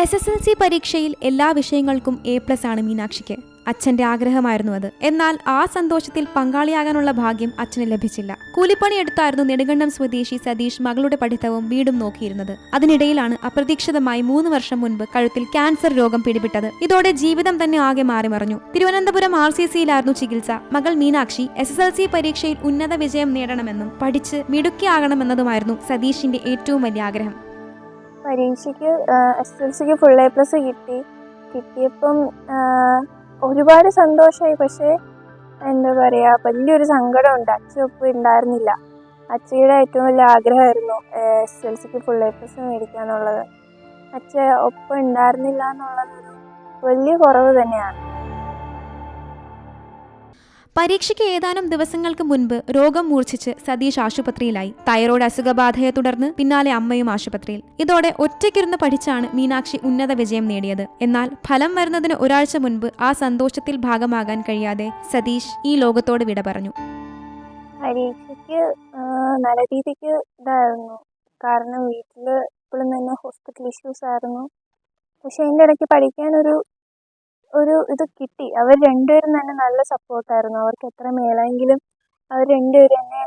S S L C പരീക്ഷയിൽ എല്ലാ വിഷയങ്ങൾക്കും എ പ്ലസ് ആണ് മീനാക്ഷിക്ക്. അച്ഛന്റെ ആഗ്രഹമായിരുന്നു അത്. എന്നാൽ ആ സന്തോഷത്തിൽ പങ്കാളിയാകാനുള്ള ഭാഗ്യം അച്ഛന് ലഭിച്ചില്ല. കൂലിപ്പണി എടുത്തായിരുന്നു നെടുങ്കണ്ടം സ്വദേശി സതീഷ് മകളുടെ പഠിത്തവും വീടും നോക്കിയിരുന്നത്. അതിനിടയിലാണ് അപ്രതീക്ഷിതമായി മൂന്ന് വർഷം മുൻപ് കഴുത്തിൽ ക്യാൻസർ രോഗം പിടിപെട്ടത്. ഇതോടെ ജീവിതം തന്നെ ആകെ മാറിമറിഞ്ഞു. തിരുവനന്തപുരം ആർ സി സിയിലായിരുന്നു ചികിത്സ. മകൾ Meenakshi S S L C പരീക്ഷയിൽ ഉന്നത വിജയം നേടണമെന്നും പഠിച്ച് മിടുക്കിയാകണമെന്നതുമായിരുന്നു സതീഷിന്റെ ഏറ്റവും വലിയ ആഗ്രഹം. പരീക്ഷയ്ക്ക് എസ് എൽ സിക്ക് ഫുൾ എ പ്ലസ് കിട്ടി. കിട്ടിയപ്പം ഒരുപാട് സന്തോഷമായി. പക്ഷേ എന്താ പറയുക വലിയൊരു സങ്കടമുണ്ട്. അച്ഛൻ ഒപ്പം ഉണ്ടായിരുന്നില്ല. അച്ഛയുടെ ഏറ്റവും വലിയ ആഗ്രഹമായിരുന്നു എസ് എൽ സിക്ക് ഫുൾ എ പ്ലസ് മേടിക്കുക എന്നുള്ളത് അച്ഛ ഒപ്പം ഉണ്ടായിരുന്നില്ല എന്നുള്ളത് വലിയ കുറവ് തന്നെയാണ്. പരീക്ഷയ്ക്ക് ഏതാനും ദിവസങ്ങൾക്ക് മുൻപ് രോഗം മൂർച്ഛിച്ച് സതീഷ് ആശുപത്രിയിലായി. തൈറോയ്ഡ് അസുഖബാധയെ തുടർന്ന് പിന്നാലെ അമ്മയും ആശുപത്രിയിൽ. ഇതോടെ ഒറ്റയ്ക്കിരുന്ന് പഠിച്ചാണ് മീനാക്ഷി ഉന്നത വിജയം നേടിയത്. എന്നാൽ ഫലം വരുന്നതിന് ഒരാഴ്ച മുൻപ് ആ സന്തോഷത്തിൽ ഭാഗമാകാൻ കഴിയാതെ സതീഷ് ഈ ലോകത്തോട് വിട പറഞ്ഞു. പരീക്ഷയ്ക്ക് നല്ല രീതിക്ക് ഇതായിരുന്നു. കാരണം വീട്ടിൽ ഇപ്പോഴും തന്നെ ഹോസ്പിറ്റൽ ഇഷ്യൂസ് ആയിരുന്നു പക്ഷെ അതിന്റെ ഇടയ്ക്ക് പഠിക്കാനൊരു ഒരു ഇത് കിട്ടി. അവർ രണ്ടുപേരും തന്നെ നല്ല സപ്പോർട്ടായിരുന്നു അവർക്ക് എത്ര മേലെങ്കിലും അവർ രണ്ടുപേരും എന്നെ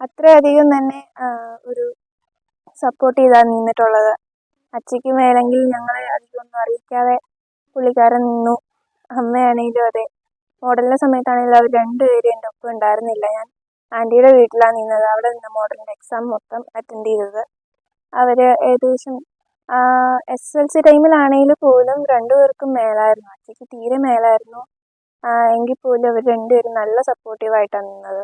അത്രയധികം തന്നെ ഒരു സപ്പോർട്ട് ചെയ്താണ് നിന്നിട്ടുള്ളത്. അച്ഛയ്ക്ക് മേലെങ്കിൽ ഞങ്ങളെ അധികം ഒന്നും അറിയിക്കാതെ പുള്ളിക്കാരൻ നിന്നു. അമ്മയാണെങ്കിലും അതെ. മോഡലിന്റെ സമയത്താണെങ്കിലും അവർ രണ്ടുപേരും എന്റെ ഒപ്പം ഉണ്ടായിരുന്നില്ല. ഞാൻ ആന്റിയുടെ വീട്ടിലാണ് നിന്നത്. അവിടെ നിന്ന് മോഡലിന്റെ എക്സാം മൊത്തം അറ്റൻഡ് ചെയ്തത്. അവർ ഏകദേശം എസ് എൽ സി ടൈമിലാണെങ്കിൽ പോലും രണ്ടുപേർക്കും മേലായിരുന്നു. അച്ഛയ്ക്ക് തീരെ മേലായിരുന്നു. എങ്കിൽ പോലും അവർ രണ്ടുപേരും നല്ല സപ്പോർട്ടീവായിട്ടാണ് നിന്നത്.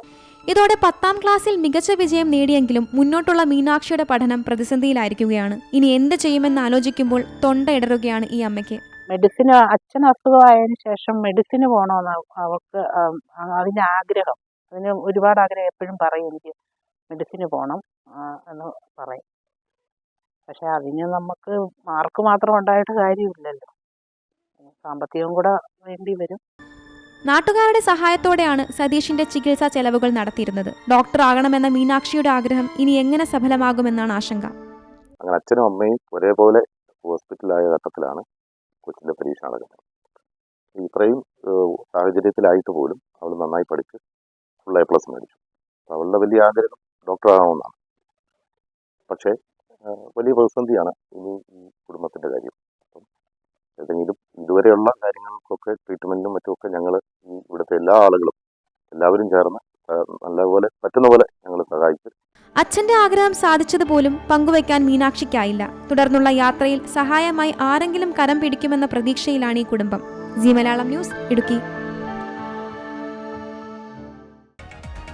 ഇതോടെ പത്താം ക്ലാസ്സിൽ മികച്ച വിജയം നേടിയെങ്കിലും മുന്നോട്ടുള്ള മീനാക്ഷിയുടെ പഠനം പ്രതിസന്ധിയിലായിരിക്കുകയാണ്. ഇനി എന്ത് ചെയ്യുമെന്ന് ആലോചിക്കുമ്പോൾ തൊണ്ട ഇടറുകയാണ് ഈ അമ്മയ്ക്ക്. മെഡിസിന് അച്ഛൻ അസുഖമായതിനു ശേഷം മെഡിസിന് പോകണമെന്ന് അവൾക്ക് അതിന്റെ ആഗ്രഹം. അതിന് ഒരുപാട് ആഗ്രഹം എപ്പോഴും പറയും എനിക്ക് മെഡിസിന് പോകണം എന്ന് പറയും. പക്ഷെ അതിന് നമുക്ക് മാർക്ക് മാത്രം ഉണ്ടായിട്ട് കാര്യമില്ലല്ലോ. സാമ്പത്തികം കൂടെ വേണ്ടി വരും. നാട്ടുകാരുടെ സഹായത്തോടെയാണ് സതീഷിന്റെ ചികിത്സാ ചെലവുകൾ നടത്തിയിരുന്നത്. ഡോക്ടർ ആകണമെന്ന മീനാക്ഷിയുടെ ആഗ്രഹം ഇനി എങ്ങനെ സഫലമാകുമെന്നാണ് ആശങ്ക. അങ്ങനെ അച്ഛനും അമ്മയും ഒരേപോലെ ഹോസ്പിറ്റലായ ഘട്ടത്തിലാണ് കൊച്ചിന്റെ പരീക്ഷ നടക്കുന്നത് ഇത്രയും സാഹചര്യത്തിലായിട്ട് പോലും അവൾ നന്നായി പഠിച്ച് ഫുൾ എ പ്ലസ് മേടിച്ചു. അവളുടെ വലിയ ആഗ്രഹം ഡോക്ടർ ആകണമെന്നാണ് പക്ഷേ വലിയ പ്രതിസന്ധിയാണ് ഇനി ഈ കുടുംബത്തിന്റെ കാര്യം. അപ്പം ഏതെങ്കിലും ഇതുവരെയുള്ള കാര്യങ്ങൾക്കൊക്കെ ട്രീറ്റ്മെന്റും മറ്റുമൊക്കെ ഞങ്ങൾ ഈ ഇവിടുത്തെ എല്ലാ ആളുകളും എല്ലാവരും ചേർന്ന് നല്ലപോലെ പറ്റുന്ന പോലെ ഞങ്ങൾ സഹായിച്ചു അച്ഛന്റെ ആഗ്രഹം സാധിച്ചതുപോലും പങ്കുവയ്ക്കാൻ മീനാക്ഷിക്കായില്ല. തുടർന്നുള്ള യാത്രയിൽ സഹായമായി ആരെങ്കിലും കരം പിടിക്കുമെന്ന പ്രതീക്ഷയിലാണ് ഈ കുടുംബം. G Malayalam news Idukki.